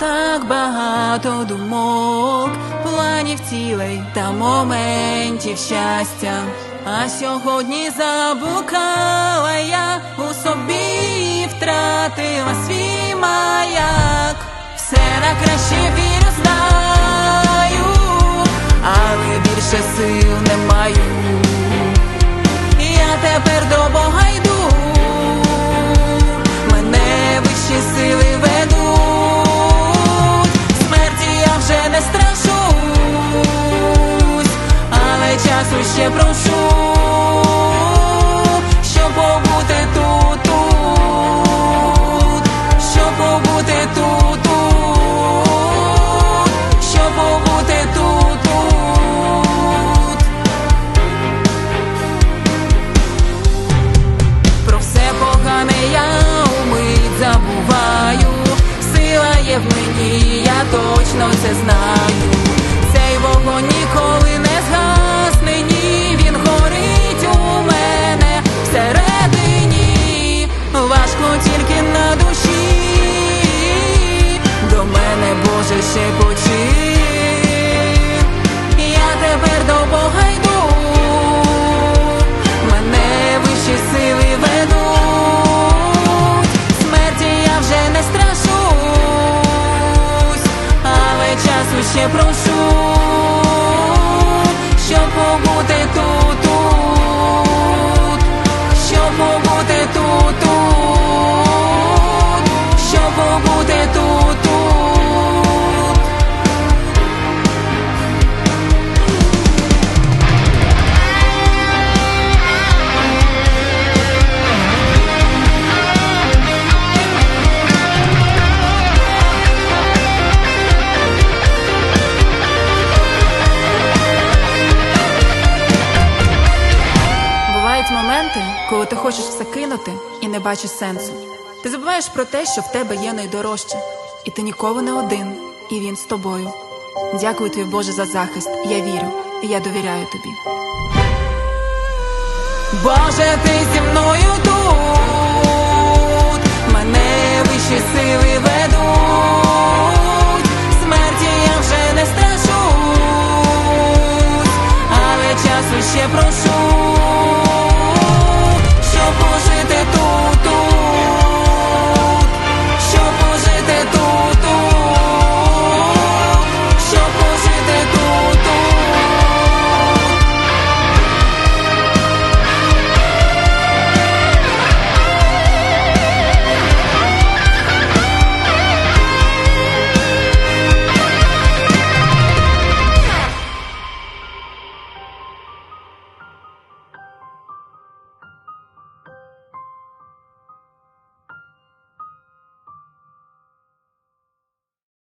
так багато думок, планів цілей та моментів щастя. А сьогодні заблукала прошу, щоб побути тут, тут, побути тут, тут, побути тут. Про все погане я умить забуваю. Сила є в мені, я точно це знаю. Часу ще прошу, хочеш все кинути і не бачиш сенсу. Ти забуваєш про те, що в тебе є найдорожче, і ти ніколи не один, і він з тобою. Дякую тобі, Боже, за захист. Я вірю, і я довіряю тобі. Боже, ти зі мною тут, мене вищі сили ведуть, смерті я вже не страшусь, але часу ще прошу.